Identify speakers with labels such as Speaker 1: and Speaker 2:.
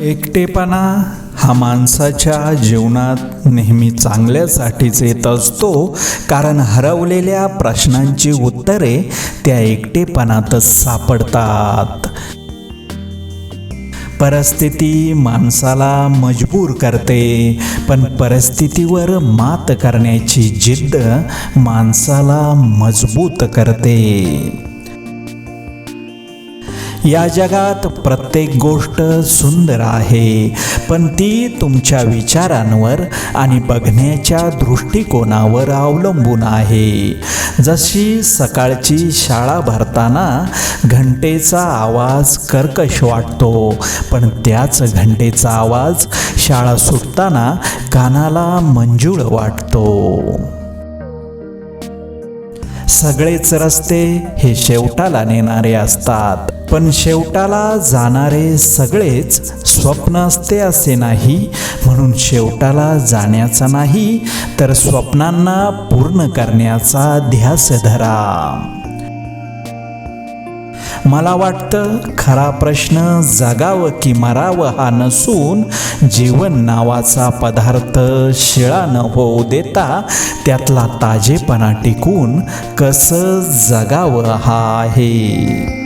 Speaker 1: एकटेपणा हा माणसाच्या जीवनात नेहमी चांगल्यासाठीच येत असतो. कारण हरवलेल्या प्रश्नांची उत्तरे त्या एकटेपणातच सापडतात. परिस्थिती माणसाला मजबूर करते. पण परिस्थितीवर मात करण्याची जिद्द माणसाला मजबूत करते. या जगात प्रत्येक गोष्ट सुंदर आहे पण ती तुमच्या विचारांवर आणि बघण्याच्या दृष्टिकोनावर अवलंबून आहे. जशी सकाळची शाळा भरताना घंटेचा आवाज कर्कश वाटतो पण त्याच घंटेचा आवाज शाळा सुटताना कानाला मंजूळ वाटतो. सगळेच रस्ते हे शेवटाला नेणारे असतात. पण शेवटाला जाणारे सगळेच स्वप्न असते असे नाही. म्हणून शेवटाला जाण्याचा नाही तर स्वप्नांना पूर्ण करण्याचा ध्यास धरा. मला वाटतं खरा प्रश्न जगावं की मरावं हा नसून जीवन नावाचा पदार्थ शिळा न होऊ देता त्यातला ताजेपणा टिकून कसं जगावं हा आहे.